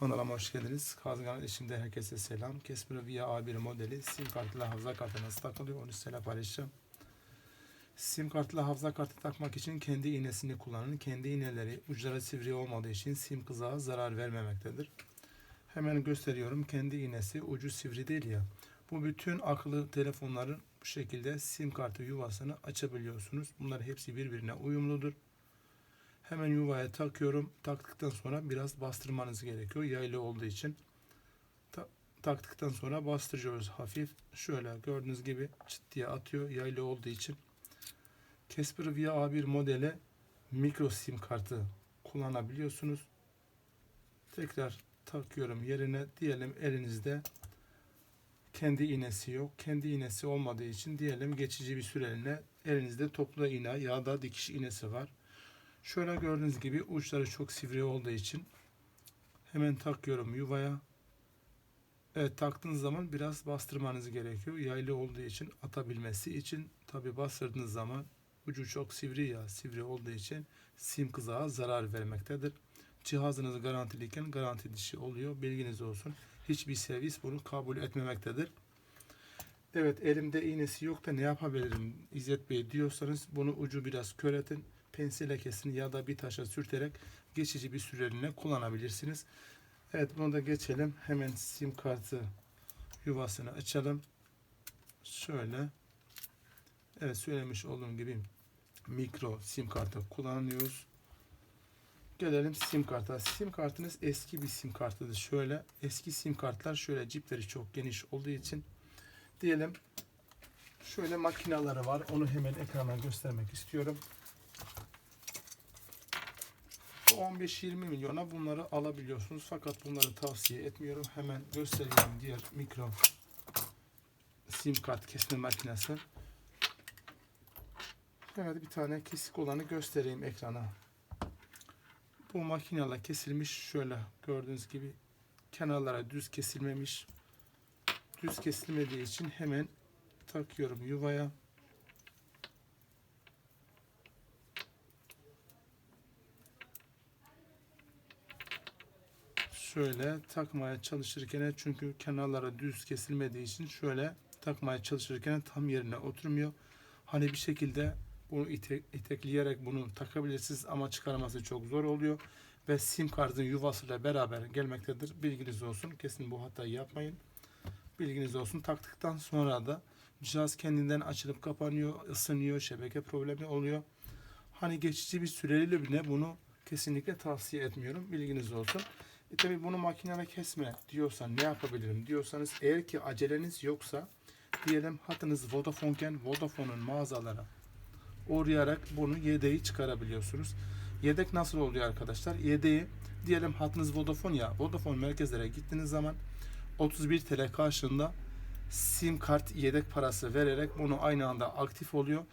Kanalıma hoş geldiniz. Kazgan eşimde herkese selam. Kesper Via A1 modeli sim kartıyla hafıza kartı nasıl takılıyor onu sizinle paylaşacağım. Sim kartıyla hafıza kartı takmak için kendi iğnesini kullanın. Kendi iğneleri uçları sivri olmadığı için sim kızağa zarar vermemektedir. Hemen gösteriyorum. Kendi iğnesi ucu sivri değil ya. Bu bütün akıllı telefonların bu şekilde sim kartı yuvasını açabiliyorsunuz. Bunlar hepsi birbirine uyumludur. Hemen yuvaya takıyorum. Taktıktan sonra biraz bastırmanız gerekiyor. Yaylı olduğu için. Ta- taktıktan sonra bastırıyoruz hafif. Şöyle gördüğünüz gibi çıt diye atıyor. Yaylı olduğu için. Casper Via A1 modeli mikro sim kartı kullanabiliyorsunuz. Tekrar takıyorum yerine. Diyelim elinizde kendi iğnesi yok. Kendi iğnesi olmadığı için diyelim geçici bir süreliğine elinizde toplu iğne ya da dikiş iğnesi var. Şöyle gördüğünüz gibi uçları çok sivri olduğu için hemen takıyorum yuvaya. Evet taktığınız zaman biraz bastırmanız gerekiyor. Yaylı olduğu için atabilmesi için tabi bastırdığınız zaman ucu çok sivri ya sivri olduğu için sim kızağa zarar vermektedir. Cihazınız garantiliyken garanti dışı oluyor. Bilginiz olsun. Hiçbir servis bunu kabul etmemektedir. Evet elimde iğnesi yok da ne yapabilirim İzzet Bey diyorsanız bunu ucu biraz köretin pensille lekesin ya da bir taşa sürterek geçici bir süreliğine kullanabilirsiniz. Evet bunu da geçelim. Hemen sim kartı yuvasını açalım. Şöyle. Evet söylemiş olduğum gibi mikro sim kartı kullanıyoruz. Gelelim sim karta. Sim kartınız eski bir sim kartıdır. Şöyle eski sim kartlar şöyle cipleri çok geniş olduğu için diyelim şöyle makinaları var. Onu hemen ekrana göstermek istiyorum. 15-20 milyona bunları alabiliyorsunuz. Fakat bunları tavsiye etmiyorum. Hemen göstereyim diğer mikro sim kart kesme makinesi. Evet bir tane kesik olanı göstereyim ekrana. Bu makineyle kesilmiş. Şöyle gördüğünüz gibi kenarlara düz kesilmemiş. Düz kesilmediği için hemen takıyorum yuvaya. şöyle takmaya çalışırken çünkü kenarlara düz kesilmediği için şöyle takmaya çalışırken tam yerine oturmuyor. Hani bir şekilde bunu ite, itekleyerek bunu takabilirsiniz ama çıkarması çok zor oluyor ve sim kartın yuvasıyla beraber gelmektedir. Bilginiz olsun. Kesin bu hatayı yapmayın. Bilginiz olsun. Taktıktan sonra da cihaz kendinden açılıp kapanıyor, ısınıyor, şebeke problemi oluyor. Hani geçici bir süreliğine bile bunu kesinlikle tavsiye etmiyorum. Bilginiz olsun. E tabi bunu makineyle kesme diyorsan ne yapabilirim diyorsanız eğer ki aceleniz yoksa diyelim hatınız Vodafone'ken Vodafone'un mağazalara uğrayarak bunu yedeği çıkarabiliyorsunuz. Yedek nasıl oluyor arkadaşlar? Yedeği diyelim hatınız Vodafone ya Vodafone merkezlere gittiğiniz zaman 31 TL karşılığında sim kart yedek parası vererek bunu aynı anda aktif oluyor.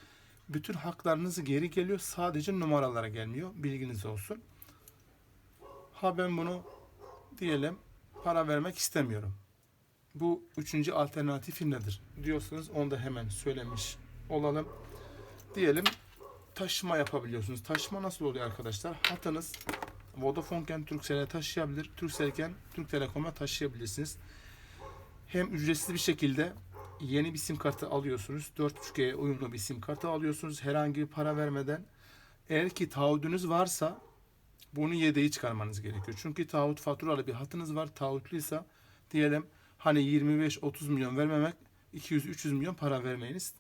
Bütün haklarınız geri geliyor. Sadece numaralara gelmiyor. Bilginiz olsun. Ha ben bunu diyelim para vermek istemiyorum. Bu üçüncü alternatif nedir? Diyorsanız onu da hemen söylemiş olalım. Diyelim taşıma yapabiliyorsunuz. Taşıma nasıl oluyor arkadaşlar? Hatınız Vodafone'ken Turkcell'e taşıyabilir. Turkcell'ken Türk Telekom'a taşıyabilirsiniz. Hem ücretsiz bir şekilde yeni bir sim kartı alıyorsunuz. 4.5G uyumlu bir sim kartı alıyorsunuz. Herhangi bir para vermeden. Eğer ki taahhüdünüz varsa bunu yedeği çıkarmanız gerekiyor. Çünkü taahhüt faturalı bir hatınız var. Taahhütlüyse diyelim hani 25-30 milyon vermemek 200-300 milyon para vermeyiniz.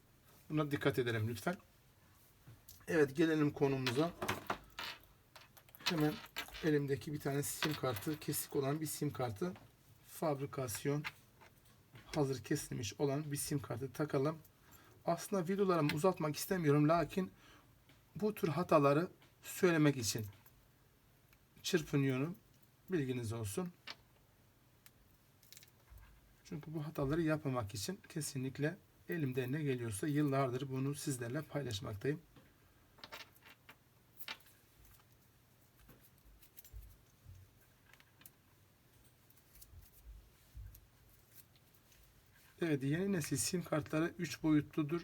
Buna dikkat edelim lütfen. Evet gelelim konumuza. Hemen elimdeki bir tane sim kartı kesik olan bir sim kartı fabrikasyon hazır kesilmiş olan bir sim kartı takalım. Aslında videolarımı uzatmak istemiyorum lakin bu tür hataları söylemek için çırpınıyorum. Bilginiz olsun. Çünkü bu hataları yapmamak için kesinlikle elimde ne geliyorsa yıllardır bunu sizlerle paylaşmaktayım. Evet yeni nesil sim kartları 3 boyutludur.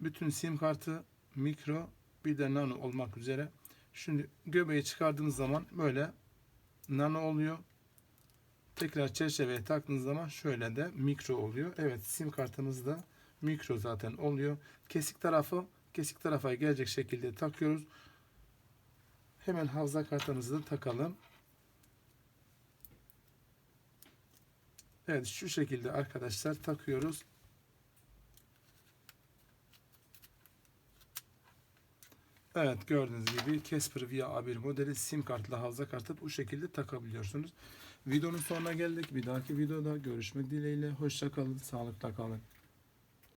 Bütün sim kartı mikro bir de nano olmak üzere. Şimdi göbeği çıkardığınız zaman böyle nano oluyor. Tekrar çerçeveye taktığınız zaman şöyle de mikro oluyor. Evet sim kartımız da mikro zaten oluyor. Kesik tarafı kesik tarafa gelecek şekilde takıyoruz. Hemen hafıza kartımızı da takalım. Evet şu şekilde arkadaşlar takıyoruz. Evet gördüğünüz gibi Casper Via A1 modeli sim kartla hafıza kartı bu şekilde takabiliyorsunuz. Videonun sonuna geldik. Bir dahaki videoda görüşmek dileğiyle. Hoşça kalın, sağlıkla kalın.